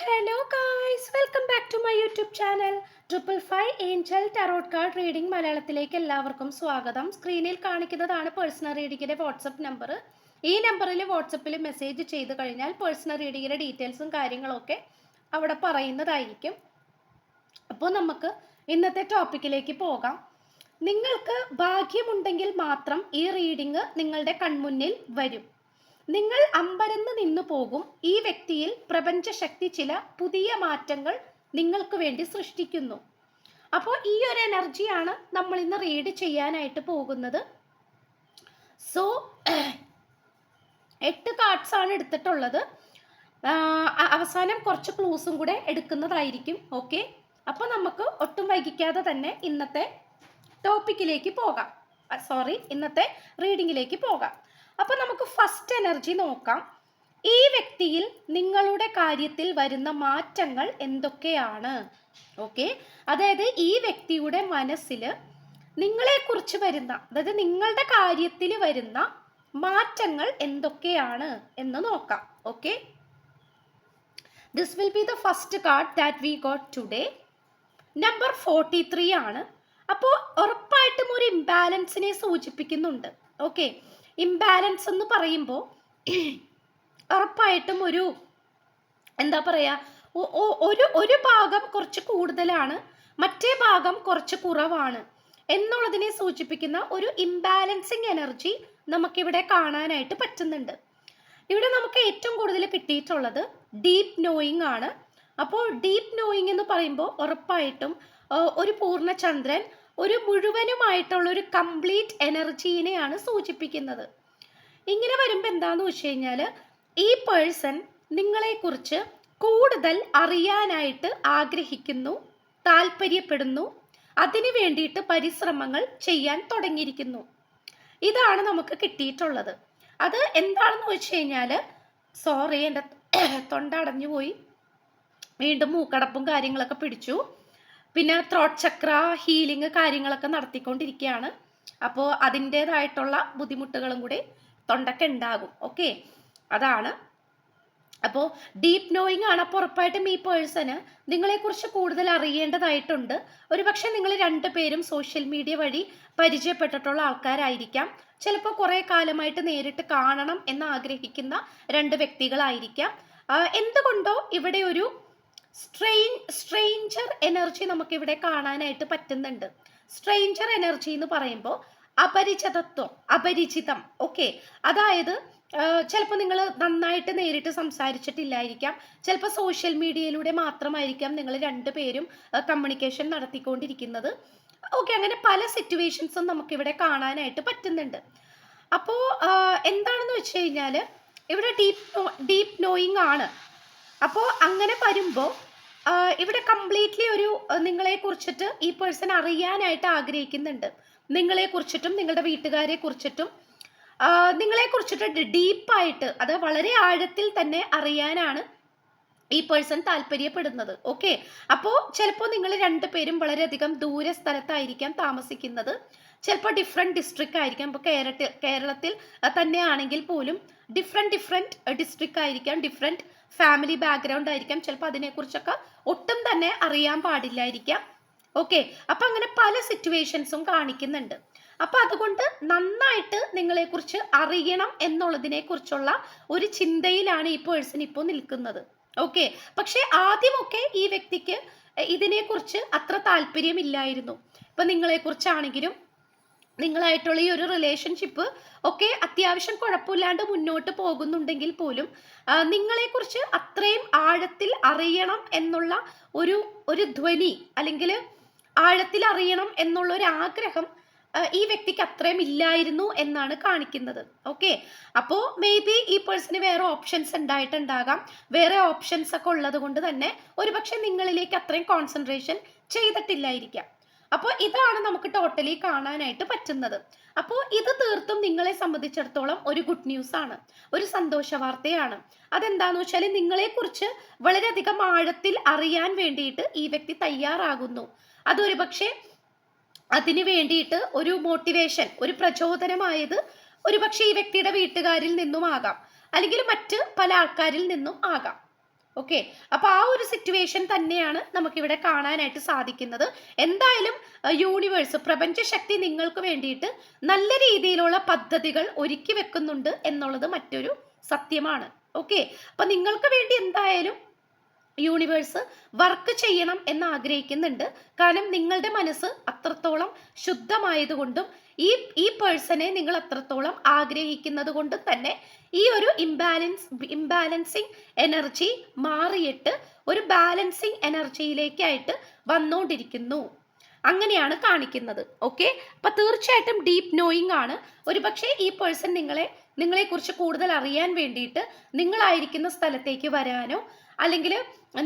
Hello guys welcome back to my YouTube channel triple five angel tarot card reading മലയാളത്തിലേക്ക് എല്ലാവർക്കും സ്വാഗതം. സ്ക്രീനിൽ കാണിക്കുന്നതാണ് പേഴ്സണൽ റീഡിങ്ങിന്റെ വാട്സപ്പ് നമ്പർ ഈ നമ്പറിൽ വാട്സപ്പിൽ മെസ്സേജ് ചെയ്ത് കഴിഞ്ഞാൽ പേഴ്സണൽ റീഡിങ്ങിന്റെ ഡീറ്റെയിൽസും കാര്യങ്ങളൊക്കെ അവിടെ പറയുന്നതായിരിക്കും. അപ്പോൾ നമുക്ക് ഇന്നത്തെ ടോപ്പിക്കിലേക്ക് പോകാം. നിങ്ങൾക്ക് ഭാഗ്യമുണ്ടെങ്കിൽ മാത്രം ഈ റീഡിങ് നിങ്ങളുടെ കൺമുന്നിൽ വരും. നിങ്ങൾ അമ്പരന്ന് നിന്നു പോകും. ഈ വ്യക്തിയിൽ പ്രപഞ്ചശക്തി ചില പുതിയ മാറ്റങ്ങൾ നിങ്ങൾക്ക് വേണ്ടി സൃഷ്ടിക്കുന്നു. അപ്പോൾ ഈ ഒരു എനർജിയാണ് നമ്മൾ ഇന്ന് റീഡ് ചെയ്യാനായിട്ട് പോകുന്നത്. സോ എട്ട് കാർഡ്സ് ആണ് എടുത്തിട്ടുള്ളത്. അവസാനം കുറച്ച് ക്ലൂസും കൂടെ എടുക്കുന്നതായിരിക്കും. ഓക്കെ അപ്പോൾ നമുക്ക് ഒട്ടും വൈകിക്കാതെ തന്നെ ഇന്നത്തെ ടോപ്പിക്കിലേക്ക് പോകാം. സോറി ഇന്നത്തെ റീഡിങ്ങിലേക്ക് പോകാം. അപ്പോൾ നമുക്ക് ഫസ്റ്റ് എനർജി നോക്കാം. ഈ വ്യക്തിയിൽ നിങ്ങളുടെ കാര്യത്തിൽ വരുന്ന മാറ്റങ്ങൾ എന്തൊക്കെയാണ്? ഓക്കെ അതായത് ഈ വ്യക്തിയുടെ മനസ്സിൽ നിങ്ങളെക്കുറിച്ച് വരുന്ന അതായത് നിങ്ങളുടെ കാര്യത്തിൽ വരുന്ന മാറ്റങ്ങൾ എന്തൊക്കെയാണ് എന്ന് നോക്കാം. Okay this will be the first card that we got today number forty three ആണ്. അപ്പോൾ ഉറപ്പായിട്ടും ഒരു ഇംബാലൻസിനെ സൂചിപ്പിക്കുന്നുണ്ട്. ഓക്കെ ഇംബാലൻസ് എന്ന് പറയുമ്പോൾ ഉറപ്പായിട്ടും ഒരു എന്താ പറയുക ഒരു ഒരു ഭാഗം കുറച്ച് കൂടുതലാണ് മറ്റേ ഭാഗം കുറച്ച് കുറവാണ് എന്നുള്ളതിനെ സൂചിപ്പിക്കുന്ന ഒരു ഇംബാലൻസിങ് എനർജി നമുക്കിവിടെ കാണാനായിട്ട് പറ്റുന്നുണ്ട്. ഇവിടെ നമുക്ക് ഏറ്റവും കൂടുതൽ കിട്ടിയിട്ടുള്ളത് ഡീപ്പ് നോയിങ് ആണ്. അപ്പോൾ ഡീപ്പ് നോയിങ് എന്ന് പറയുമ്പോൾ ഉറപ്പായിട്ടും ഒരു പൂർണചന്ദ്രൻ ഒരു മുഴുവനുമായിട്ടുള്ള ഒരു കംപ്ലീറ്റ് എനർജീനെയാണ് സൂചിപ്പിക്കുന്നത്. ഇങ്ങനെ വരുമ്പോൾ എന്താന്ന് വെച്ച് കഴിഞ്ഞാൽ ഈ പേഴ്സൺ നിങ്ങളെക്കുറിച്ച് കൂടുതൽ അറിയാനായിട്ട് ആഗ്രഹിക്കുന്നു താല്പര്യപ്പെടുന്നു അതിനു വേണ്ടിയിട്ട് പരിശ്രമങ്ങൾ ചെയ്യാൻ തുടങ്ങിയിരിക്കുന്നു. ഇതാണ് നമുക്ക് കിട്ടിയിട്ടുള്ളത്. അത് എന്താണെന്ന് വെച്ച് കഴിഞ്ഞാൽ സോറി എന്റെ തൊണ്ട അടഞ്ഞു പോയി വീണ്ടും മൂക്കടപ്പും കാര്യങ്ങളൊക്കെ പിടിച്ചു. പിന്നെ ത്രോട്ട് ചക്ര ഹീലിംഗ് കാര്യങ്ങളൊക്കെ നടത്തിക്കൊണ്ടിരിക്കുകയാണ് അപ്പോൾ അതിന്റെതായിട്ടുള്ള ബുദ്ധിമുട്ടുകളും കൂടി തൊണ്ടയ്ക്ക് ഉണ്ടാകും. ഓക്കെ അതാണ്. അപ്പോൾ ഡീപ്പ് നോയിങ് ആണ് അപ്പോൾ ഉറപ്പായിട്ടും ഈ പേഴ്സണ് നിങ്ങളെക്കുറിച്ച് കൂടുതൽ അറിയേണ്ടതായിട്ടുണ്ട്. ഒരു പക്ഷേ നിങ്ങൾ രണ്ടുപേരും സോഷ്യൽ മീഡിയ വഴി പരിചയപ്പെട്ടിട്ടുള്ള ആൾക്കാരായിരിക്കാം. ചിലപ്പോൾ കുറേ കാലമായിട്ട് നേരിട്ട് കാണണം എന്ന് ആഗ്രഹിക്കുന്ന രണ്ട് വ്യക്തികളായിരിക്കാം. എന്തുകൊണ്ടോ ഇവിടെ ഒരു സ്ട്രെയിൻ സ്ട്രെയിഞ്ചർ എനർജി നമുക്കിവിടെ കാണാനായിട്ട് പറ്റുന്നുണ്ട്. സ്ട്രെയിഞ്ചർ എനർജി എന്ന് പറയുമ്പോൾ അപരിചിതത്വം അപരിചിതം ഓക്കെ അതായത് ചിലപ്പോൾ നിങ്ങൾ നന്നായിട്ട് നേരിട്ട് സംസാരിച്ചിട്ടില്ലായിരിക്കാം. ചിലപ്പോൾ സോഷ്യൽ മീഡിയയിലൂടെ മാത്രമായിരിക്കാം നിങ്ങൾ രണ്ടുപേരും കമ്മ്യൂണിക്കേഷൻ നടത്തിക്കൊണ്ടിരിക്കുന്നത്. ഓക്കെ അങ്ങനെ പല സിറ്റുവേഷൻസും നമുക്കിവിടെ കാണാനായിട്ട് പറ്റുന്നുണ്ട്. അപ്പോൾ എന്താണെന്ന് വെച്ച് കഴിഞ്ഞാൽ ഇവിടെ ഡീപ് ഡീപ് നോയിങ് ആണ്. അപ്പോൾ അങ്ങനെ വരുമ്പോൾ ഇവിടെ കംപ്ലീറ്റ്ലി ഒരു നിങ്ങളെ കുറിച്ചിട്ട് ഈ പേഴ്സൺ അറിയാനായിട്ട് ആഗ്രഹിക്കുന്നുണ്ട്. നിങ്ങളെ കുറിച്ചിട്ടും നിങ്ങളുടെ വീട്ടുകാരെ കുറിച്ചിട്ടും നിങ്ങളെ കുറിച്ചിട്ട് ഡീപ്പായിട്ട് അത് വളരെ ആഴത്തിൽ തന്നെ അറിയാനാണ് ഈ പേഴ്സൺ താല്പര്യപ്പെടുന്നത്. ഓക്കെ അപ്പോൾ ചിലപ്പോൾ നിങ്ങൾ രണ്ടുപേരും വളരെയധികം ദൂര സ്ഥലത്തായിരിക്കാം താമസിക്കുന്നത്. ചിലപ്പോൾ ഡിഫറെന്റ് ഡിസ്ട്രിക്റ്റ് ആയിരിക്കാം. ഇപ്പോൾ കേരളത്തിൽ കേരളത്തിൽ തന്നെയാണെങ്കിൽ പോലും ഡിഫറെന്റ് ഡിഫറെന്റ് ഡിസ്ട്രിക്റ്റ് ആയിരിക്കാം. ഡിഫറെന്റ് ഫാമിലി ബാക്ക്ഗ്രൗണ്ട് ആയിരിക്കാം. ചിലപ്പോൾ അതിനെക്കുറിച്ചൊക്കെ ഒട്ടും തന്നെ അറിയാൻ പാടില്ലായിരിക്കാം. ഓക്കെ അപ്പം അങ്ങനെ പല സിറ്റുവേഷൻസും കാണിക്കുന്നുണ്ട്. അപ്പം അതുകൊണ്ട് നന്നായിട്ട് നിങ്ങളെക്കുറിച്ച് അറിയണം എന്നുള്ളതിനെക്കുറിച്ചുള്ള ഒരു ചിന്തയിലാണ് ഈ പേഴ്സൺ ഇപ്പോൾ നിൽക്കുന്നത്. ഓക്കെ പക്ഷേ ആദ്യമൊക്കെ ഈ വ്യക്തിക്ക് ഇതിനെക്കുറിച്ച് അത്ര താല്പര്യമില്ലായിരുന്നു. ഇപ്പം നിങ്ങളെക്കുറിച്ചാണെങ്കിലും നിങ്ങളായിട്ടുള്ള ഈ ഒരു റിലേഷൻഷിപ്പ് ഒക്കെ അത്യാവശ്യം കുഴപ്പമില്ലാണ്ട് മുന്നോട്ട് പോകുന്നുണ്ടെങ്കിൽ പോലും നിങ്ങളെക്കുറിച്ച് അത്രയും ആഴത്തിൽ അറിയണം എന്നുള്ള ഒരു ഒരു ധ്വനി അല്ലെങ്കിൽ ആഴത്തിൽ അറിയണം എന്നുള്ള ഒരു ആഗ്രഹം ഈ വ്യക്തിക്ക് അത്രയും ഇല്ലായിരുന്നു എന്നാണ് കാണിക്കുന്നത്. ഓക്കെ അപ്പോൾ മേ ബി ഈ പേഴ്സണ് വേറെ ഓപ്ഷൻസ് ഉണ്ടായിട്ടുണ്ടാകാം. വേറെ ഓപ്ഷൻസ് ഒക്കെ ഉള്ളത് കൊണ്ട് തന്നെ ഒരുപക്ഷെ നിങ്ങളിലേക്ക് അത്രയും കോൺസെൻട്രേഷൻ ചെയ്തിട്ടില്ലായിരിക്കാം. അപ്പോൾ ഇതാണ് നമുക്ക് ടോട്ടലി കാണാനായിട്ട് പറ്റുന്നത്. അപ്പോൾ ഇത് തീർത്തും നിങ്ങളെ സംബന്ധിച്ചിടത്തോളം ഒരു ഗുഡ് ന്യൂസ് ആണ്. ഒരു സന്തോഷ വാർത്തയാണ്. അതെന്താന്ന് വെച്ചാൽ നിങ്ങളെക്കുറിച്ച് വളരെയധികം ആഴത്തിൽ അറിയാൻ വേണ്ടിയിട്ട് ഈ വ്യക്തി തയ്യാറാകുന്നു. അതൊരു പക്ഷേ അതിന് വേണ്ടിയിട്ട് ഒരു മോട്ടിവേഷൻ ഒരു പ്രചോദനമായത് ഒരുപക്ഷെ ഈ വ്യക്തിയുടെ വീട്ടുകാരിൽ നിന്നും ആകാം അല്ലെങ്കിൽ മറ്റ് പല ആൾക്കാരിൽ നിന്നും ആകാം. ഓക്കെ. അപ്പൊ ആ ഒരു സിറ്റുവേഷൻ തന്നെയാണ് നമുക്കിവിടെ കാണാനായിട്ട് സാധിക്കുന്നത്. എന്തായാലും യൂണിവേഴ്സ് പ്രപഞ്ച ശക്തി നിങ്ങൾക്ക് വേണ്ടിയിട്ട് നല്ല രീതിയിലുള്ള പദ്ധതികൾ ഒരുക്കി വെക്കുന്നുണ്ട് എന്നുള്ളത് മറ്റൊരു സത്യമാണ്. ഓക്കെ. അപ്പൊ നിങ്ങൾക്ക് വേണ്ടി എന്തായാലും യൂണിവേഴ്സ് വർക്ക് ചെയ്യണം എന്ന് ആഗ്രഹിക്കുന്നുണ്ട്. കാരണം നിങ്ങളുടെ മനസ്സ് അത്രത്തോളം ശുദ്ധമായതുകൊണ്ടും ഈ ഈ പേഴ്സണെ നിങ്ങൾ അത്രത്തോളം ആഗ്രഹിക്കുന്നത് കൊണ്ടും തന്നെ ഈ ഒരു ഇംബാലൻസ് ഇംബാലൻസിങ് എനർജി മാറിയിട്ട് ഒരു ബാലൻസിങ് എനർജിയിലേക്കായിട്ട് വന്നുകൊണ്ടിരിക്കുന്നു അങ്ങനെയാണ് കാണിക്കുന്നത്. ഓക്കെ അപ്പൊ തീർച്ചയായിട്ടും ഡീപ് നോയിങ് ആണ്. ഒരുപക്ഷെ ഈ പേഴ്സൺ നിങ്ങളെ നിങ്ങളെക്കുറിച്ച് കൂടുതൽ അറിയാൻ വേണ്ടിയിട്ട് നിങ്ങളായിരിക്കുന്ന സ്ഥലത്തേക്ക് വരാനോ അല്ലെങ്കിൽ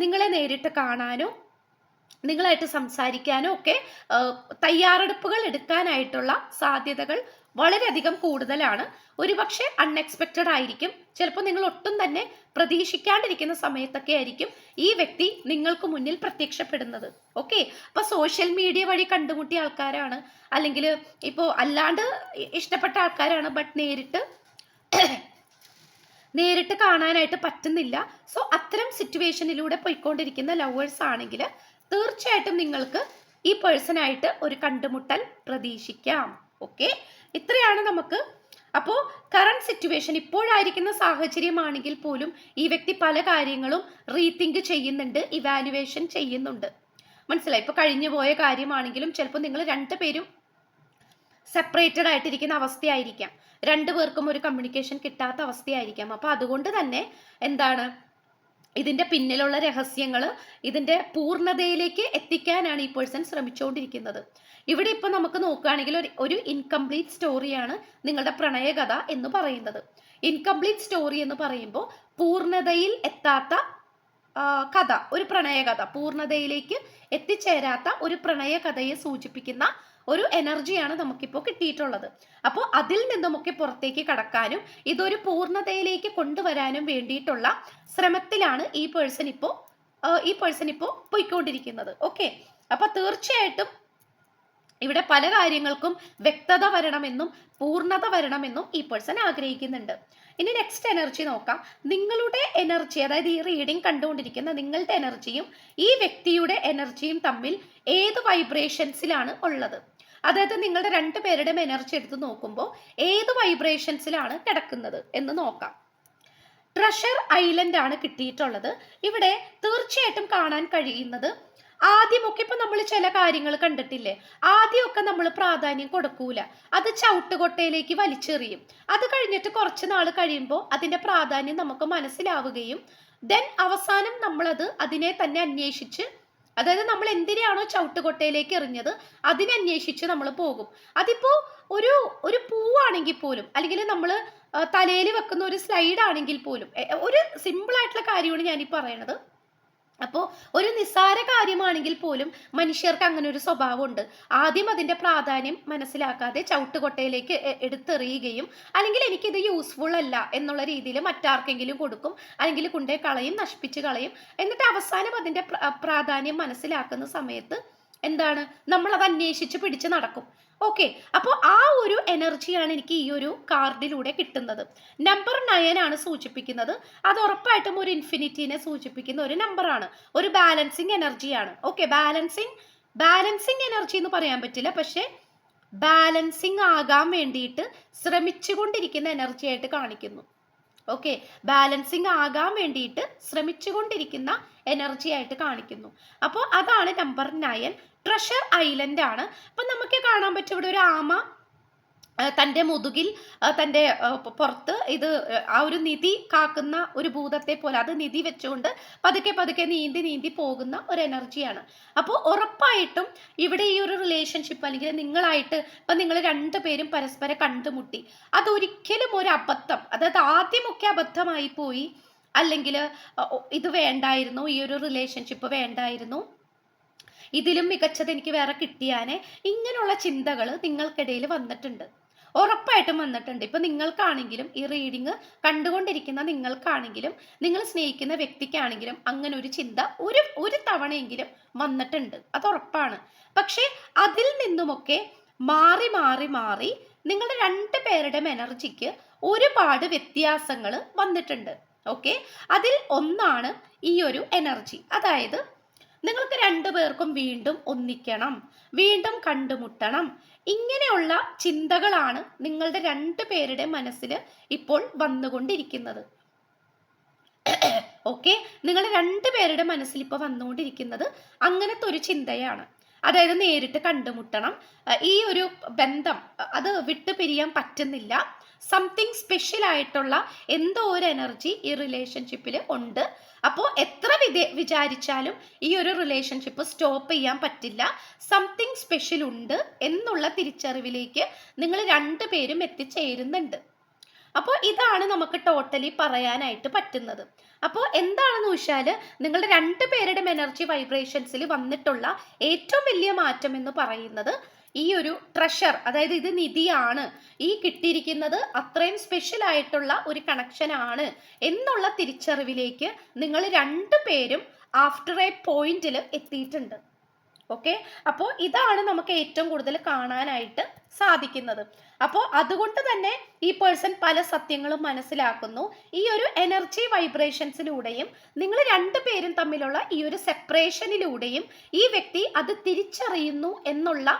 നിങ്ങളെ നേരിട്ട് കാണാനോ നിങ്ങളായിട്ട് സംസാരിക്കാനോ ഒക്കെ തയ്യാറെടുപ്പുകൾ എടുക്കാനായിട്ടുള്ള സാധ്യതകൾ വളരെയധികം കൂടുതലാണ്. ഒരുപക്ഷെ അൺഎക്സ്പെക്റ്റഡ് ആയിരിക്കും. ചിലപ്പോൾ നിങ്ങൾ ഒട്ടും തന്നെ പ്രതീക്ഷിക്കാണ്ടിരിക്കുന്ന സമയത്തൊക്കെ ആയിരിക്കും ഈ വ്യക്തി നിങ്ങൾക്ക് മുന്നിൽ പ്രത്യക്ഷപ്പെടുന്നത്. ഓക്കെ? അപ്പൊ സോഷ്യൽ മീഡിയ വഴി കണ്ടുമുട്ടിയ ആൾക്കാരാണ്. അല്ലെങ്കിൽ ഇപ്പോൾ അല്ലാണ്ട് ഇഷ്ടപ്പെട്ട ആൾക്കാരാണ്. ബട്ട് നേരിട്ട് നേരിട്ട് കാണാനായിട്ട് പറ്റുന്നില്ല. സോ അത്തരം സിറ്റുവേഷനിലൂടെ പോയിക്കൊണ്ടിരിക്കുന്ന ലവേഴ്സ് ആണെങ്കിൽ തീർച്ചയായിട്ടും നിങ്ങൾക്ക് ഈ പേഴ്സണായിട്ട് ഒരു കണ്ടുമുട്ടൽ പ്രതീക്ഷിക്കാം. ഓക്കെ ഇത്രയാണ് നമുക്ക്. അപ്പോൾ കറണ്ട് സിറ്റുവേഷൻ ഇപ്പോഴായിരിക്കുന്ന സാഹചര്യമാണെങ്കിൽ പോലും ഈ വ്യക്തി പല കാര്യങ്ങളും റീതിങ്ക് ചെയ്യുന്നുണ്ട് ഇവാലുവേഷൻ ചെയ്യുന്നുണ്ട്. മനസ്സിലായി? ഇപ്പോൾ കഴിഞ്ഞു പോയ കാര്യമാണെങ്കിലും ചിലപ്പോൾ നിങ്ങൾ രണ്ടുപേരും സെപ്പറേറ്റഡ് ആയിട്ടിരിക്കുന്ന അവസ്ഥയായിരിക്കാം. രണ്ടു പേർക്കും ഒരു കമ്മ്യൂണിക്കേഷൻ കിട്ടാത്ത അവസ്ഥയായിരിക്കാം. അപ്പോൾ അതുകൊണ്ട് തന്നെ എന്താണ്? ഇതിന്റെ പിന്നിലുള്ള രഹസ്യങ്ങൾ ഇതിന്റെ പൂർണതയിലേക്ക് എത്തിക്കാനാണ് ഈ പേഴ്സൺ ശ്രമിച്ചുകൊണ്ടിരിക്കുന്നത് ഇവിടെ ഇപ്പൊ നമുക്ക് നോക്കുകയാണെങ്കിൽ ഒരു ഒരു ഇൻകംപ്ലീറ്റ് സ്റ്റോറിയാണ് നിങ്ങളുടെ പ്രണയകഥ എന്ന് പറയുന്നത്. ഇൻകംപ്ലീറ്റ് സ്റ്റോറി എന്ന് പറയുമ്പോൾ പൂർണതയിൽ എത്താത്ത കഥ ഒരു പ്രണയകഥ പൂർണതയിലേക്ക് എത്തിച്ചേരാത്ത ഒരു പ്രണയകഥയെ സൂചിപ്പിക്കുന്ന ഒരു എനർജിയാണ് നമുക്കിപ്പോൾ കിട്ടിയിട്ടുള്ളത്. അപ്പോൾ അതിൽ നിന്നുമൊക്കെ പുറത്തേക്ക് കടക്കാനും ഇതൊരു പൂർണതയിലേക്ക് കൊണ്ടുവരാനും വേണ്ടിയിട്ടുള്ള ശ്രമത്തിലാണ് ഈ പേഴ്സൺ ഇപ്പോൾ ഈ പേഴ്സൺ ഇപ്പോൾ പോയിക്കൊണ്ടിരിക്കുന്നത്. ഓക്കെ അപ്പൊ തീർച്ചയായിട്ടും ഇവിടെ പല കാര്യങ്ങൾക്കും വ്യക്തത വരണമെന്നും പൂർണത വരണമെന്നും ഈ പേഴ്സൺ ആഗ്രഹിക്കുന്നുണ്ട്. ഇനി നെക്സ്റ്റ് എനർജി നോക്കാം. നിങ്ങളുടെ എനർജി അതായത് ഈ റീഡിംഗ് കണ്ടുകൊണ്ടിരിക്കുന്ന നിങ്ങളുടെ എനർജിയും ഈ വ്യക്തിയുടെ എനർജിയും തമ്മിൽ ഏത് വൈബ്രേഷൻസിലാണ് ഉള്ളത്? അതായത് നിങ്ങളുടെ രണ്ട് പേരുടെയും എനർജി എടുത്ത് നോക്കുമ്പോൾ ഏത് വൈബ്രേഷൻസിലാണ് കിടക്കുന്നത് എന്ന് നോക്കാം. ട്രഷർ ഐലൻഡ് ആണ് കിട്ടിയിട്ടുള്ളത്. ഇവിടെ തീർച്ചയായിട്ടും കാണാൻ കഴിയുന്നത് ആദ്യമൊക്കെ ഇപ്പൊ നമ്മൾ ചില കാര്യങ്ങൾ കണ്ടിട്ടില്ലേ? ആദ്യമൊക്കെ നമ്മൾ പ്രാധാന്യം കൊടുക്കൂല. അത് ചവിട്ടുകൊട്ടയിലേക്ക് വലിച്ചെറിയും. അത് കഴിഞ്ഞിട്ട് കുറച്ച് നാൾ കഴിയുമ്പോൾ അതിന്റെ പ്രാധാന്യം നമുക്ക് മനസ്സിലാവുകയും ദെൻ അവസാനം നമ്മളത് അതിനെ തന്നെ അന്വേഷിച്ച് അതായത് നമ്മൾ എന്തിനാണോ ചവിട്ടുകൊട്ടയിലേക്ക് എറിഞ്ഞത് അതിനെ അന്വേഷിച്ച് നമ്മൾ പോകും. അതിപ്പോ ഒരു ഒരു പൂവാണെങ്കിൽ പോലും അല്ലെങ്കിൽ നമ്മൾ തലയിൽ വെക്കുന്ന ഒരു സ്ലൈഡ് ആണെങ്കിൽ പോലും ഒരു സിമ്പിൾ ആയിട്ടുള്ള കാര്യമാണ് ഞാൻ പറയണത്. അപ്പോൾ ഒരു നിസ്സാര കാര്യമാണെങ്കിൽ പോലും മനുഷ്യർക്ക് അങ്ങനെ ഒരു സ്വഭാവമുണ്ട്. ആദ്യം അതിന്റെ പ്രാധാന്യം മനസ്സിലാക്കാതെ ചവിട്ടുകൊട്ടയിലേക്ക് എടുത്തെറിയുകയും അല്ലെങ്കിൽ എനിക്കിത് യൂസ്ഫുൾ അല്ല എന്നുള്ള രീതിയിൽ മറ്റാർക്കെങ്കിലും കൊടുക്കും അല്ലെങ്കിൽ കൊണ്ടേ കളയും നശിപ്പിച്ച് കളയും. എന്നിട്ട് അവസാനം അതിന്റെ പ്രാധാന്യം മനസ്സിലാക്കുന്ന സമയത്ത് എന്താണ്? നമ്മൾ അത് അന്വേഷിച്ച് പിടിച്ച് നടക്കും. ഓക്കെ അപ്പോൾ ആ ഒരു എനർജിയാണ് എനിക്ക് ഈ ഒരു കാർഡിലൂടെ കിട്ടുന്നത്. നമ്പർ നയൻ ആണ് സൂചിപ്പിക്കുന്നത്. അത് ഉറപ്പായിട്ടും ഒരു ഇൻഫിനിറ്റിനെ സൂചിപ്പിക്കുന്ന ഒരു നമ്പറാണ് ഒരു ബാലൻസിങ് എനർജിയാണ് ഓക്കെ ബാലൻസിങ് ബാലൻസിങ് എനർജി എന്ന് പറയാൻ പറ്റില്ല. പക്ഷേ ബാലൻസിങ് ആകാൻ വേണ്ടിയിട്ട് ശ്രമിച്ചുകൊണ്ടിരിക്കുന്ന എനർജി ആയിട്ട് കാണിക്കുന്നു. ഓക്കെ ബാലൻസിങ് ആകാൻ വേണ്ടിയിട്ട് ശ്രമിച്ചുകൊണ്ടിരിക്കുന്ന എനർജി ആയിട്ട് കാണിക്കുന്നു. അപ്പോൾ അതാണ് നമ്പർ നയൻ ട്രഷർ ഐലൻഡ് ആണ്. അപ്പം നമുക്ക് കാണാൻ പറ്റും. ഇവിടെ ഒരു ആമ തന്റെ മുതുകിൽ തന്റെ പുറത്ത് ഇത് ആ, ഒരു നിധി കാക്കുന്ന ഒരു ഭൂതത്തെ പോലെ അത് നിധി വെച്ചുകൊണ്ട് പതുക്കെ പതുക്കെ നീന്തി നീന്തി പോകുന്ന ഒരു എനർജിയാണ് അപ്പോൾ ഉറപ്പായിട്ടും ഇവിടെ ഈ ഒരു റിലേഷൻഷിപ്പ് അല്ലെങ്കിൽ നിങ്ങളായിട്ട് ഇപ്പം നിങ്ങൾ രണ്ടുപേരും പരസ്പരം കണ്ടുമുട്ടി. അതൊരിക്കലും ഒരു അബദ്ധം. അതായത് ആദ്യമൊക്കെ അബദ്ധമായി പോയി. അല്ലെങ്കിൽ ഇത് വേണ്ടായിരുന്നു. ഈ ഒരു റിലേഷൻഷിപ്പ് വേണ്ടായിരുന്നു. ഇതിലും മികച്ചത് എനിക്ക് വേറെ കിട്ടിയാനെ ഇങ്ങനെയുള്ള ചിന്തകൾ നിങ്ങൾക്കിടയിൽ വന്നിട്ടുണ്ട്. ഉറപ്പായിട്ടും വന്നിട്ടുണ്ട്. ഇപ്പം നിങ്ങൾക്കാണെങ്കിലും ഈ റീഡിങ് കണ്ടുകൊണ്ടിരിക്കുന്ന നിങ്ങൾക്കാണെങ്കിലും നിങ്ങൾ സ്നേഹിക്കുന്ന വ്യക്തിക്കാണെങ്കിലും അങ്ങനെ ഒരു ചിന്ത ഒരു ഒരു തവണയെങ്കിലും വന്നിട്ടുണ്ട്. അത് ഉറപ്പാണ്. പക്ഷേ അതിൽ നിന്നുമൊക്കെ മാറി മാറി മാറി നിങ്ങളുടെ രണ്ട് പേരുടെയും എനർജിക്ക് ഒരുപാട് വ്യത്യാസങ്ങൾ വന്നിട്ടുണ്ട്. ഓക്കെ? അതിൽ ഒന്നാണ് ഈ ഒരു എനർജി. അതായത് നിങ്ങൾക്ക് രണ്ടു പേർക്കും വീണ്ടും ഒന്നിക്കണം വീണ്ടും കണ്ടുമുട്ടണം. ഇങ്ങനെയുള്ള ചിന്തകളാണ് നിങ്ങളുടെ രണ്ടു പേരുടെ മനസ്സിൽ ഇപ്പോൾ വന്നുകൊണ്ടിരിക്കുന്നത്. ഓക്കെ നിങ്ങൾ രണ്ടുപേരുടെ മനസ്സിൽ ഇപ്പോൾ വന്നുകൊണ്ടിരിക്കുന്നത് അങ്ങനത്തെ ഒരു ചിന്തയാണ്. അതായത് നേരിട്ട് കണ്ടുമുട്ടണം. ഈ ഒരു ബന്ധം അത് വിട്ടുപിരിയാൻ പറ്റുന്നില്ല. സംതിങ് സ്പെഷ്യൽ ആയിട്ടുള്ള എന്തോ ഒരു എനർജി ഈ റിലേഷൻഷിപ്പിൽ ഉണ്ട്. അപ്പോൾ എത്ര വിധ വിചാരിച്ചാലും ഈ ഒരു റിലേഷൻഷിപ്പ് സ്റ്റോപ്പ് ചെയ്യാൻ പറ്റില്ല. സംതിങ് സ്പെഷ്യൽ ഉണ്ട് എന്നുള്ള തിരിച്ചറിവിലേക്ക് നിങ്ങൾ രണ്ടു പേരും എത്തിച്ചേരുന്നുണ്ട്. അപ്പോൾ ഇതാണ് നമുക്ക് ടോട്ടലി പറയാനായിട്ട് പറ്റുന്നത്. അപ്പോൾ എന്താണെന്ന് വെച്ചാൽ നിങ്ങളുടെ രണ്ട് പേരുടെയും എനർജി വൈബ്രേഷൻസിൽ വന്നിട്ടുള്ള ഏറ്റവും വലിയ മാറ്റം എന്ന് പറയുന്നത് ഈ ഒരു ട്രഷർ അതായത് ഇത് നിധിയാണ് ഈ കിട്ടിയിരിക്കുന്നത് അത്രയും സ്പെഷ്യൽ ആയിട്ടുള്ള ഒരു കണക്ഷൻ ആണ് എന്നുള്ള തിരിച്ചറിവിലേക്ക് നിങ്ങൾ രണ്ടു പേരും ആഫ്റ്റർ എ പോയിന്റിൽ എത്തിയിട്ടുണ്ട്. ഓക്കെ അപ്പോൾ ഇതാണ് നമുക്ക് ഏറ്റവും കൂടുതൽ കാണാനായിട്ട് സാധിക്കുന്നത്. അപ്പോൾ അതുകൊണ്ട് തന്നെ ഈ പേഴ്സൺ പല സത്യങ്ങളും മനസ്സിലാക്കുന്നു. ഈ ഒരു എനർജി വൈബ്രേഷൻസിലൂടെയും നിങ്ങൾ രണ്ടുപേരും തമ്മിലുള്ള ഈ ഒരു സെപ്പറേഷനിലൂടെയും ഈ വ്യക്തി അത് തിരിച്ചറിയുന്നു എന്നുള്ള